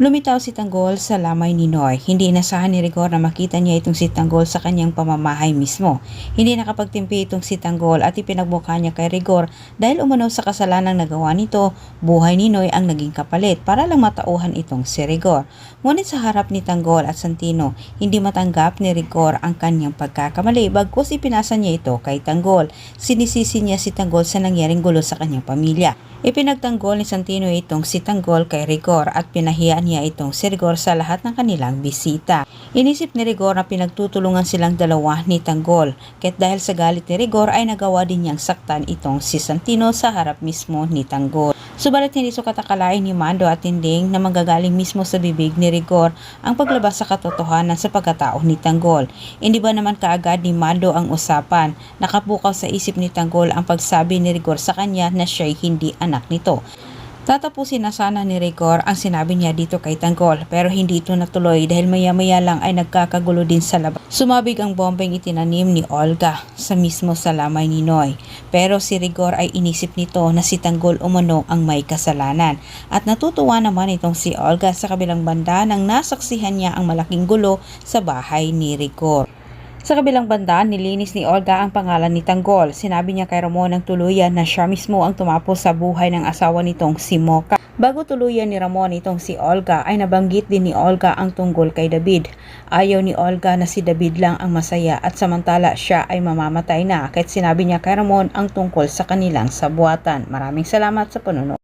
Lumitaw si Tanggol sa lamay ni Noy. Hindi inasahan ni Rigor na makita niya itong si Tanggol sa kanyang pamamahay mismo. Hindi nakapagtimpi itong si Tanggol at ipinagmukha niya kay Rigor dahil umano sa kasalanang nagawa nito, buhay ni Noy ang naging kapalit para lang matauhan itong si Rigor. Ngunit sa harap ni Tanggol at Santino, hindi matanggap ni Rigor ang kanyang pagkakamali bagkus ipinasa niya ito kay Tanggol. Sinisisi niya si Tanggol sa nangyaring gulo sa kanyang pamilya. Ipinagtanggol ni Santino itong si Tanggol kay Rigor at pinahiyaan niya itong si Rigor sa lahat ng kanilang bisita. Inisip ni Rigor na pinagtutulungan silang dalawa ni Tanggol, kahit dahil sa galit ni Rigor ay nagawa din niyang saktan itong si Santino sa harap mismo ni Tanggol. Subalit hindi sukat akalain ni Mando at Tinding na manggagaling mismo sa bibig ni Rigor ang paglabas sa katotohanan sa pagkatao ni Tanggol. Hindi ba naman kaagad ni Mando ang usapan? Nakabukaw sa isip ni Tanggol ang pagsabi ni Rigor sa kanya na siya'y hindi anak nito. Tatapusin na sana ni Rigor ang sinabi niya dito kay Tanggol pero hindi ito natuloy dahil maya-maya lang ay nagkakagulo din sa labas. Sumabig ang bombeng itinanim ni Olga sa mismo sa lamay ni Noy. Pero si Rigor ay inisip nito na si Tanggol umano ang may kasalanan. At natutuwa naman itong si Olga sa kabilang banda nang nasaksihan niya ang malaking gulo sa bahay ni Rigor. Sa kabilang banda, nilinis ni Olga ang pangalan ni Tanggol. Sinabi niya kay Ramon ng tuluyan na siya mismo ang tumapos sa buhay ng asawa nitong si Mocha. Bago tuluyan ni Ramon itong si Olga ay nabanggit din ni Olga ang tungkol kay David. Ayaw ni Olga na si David lang ang masaya at samantala siya ay mamamatay na kahit sinabi niya kay Ramon ang tungkol sa kanilang sabuatan. Maraming salamat sa panunod.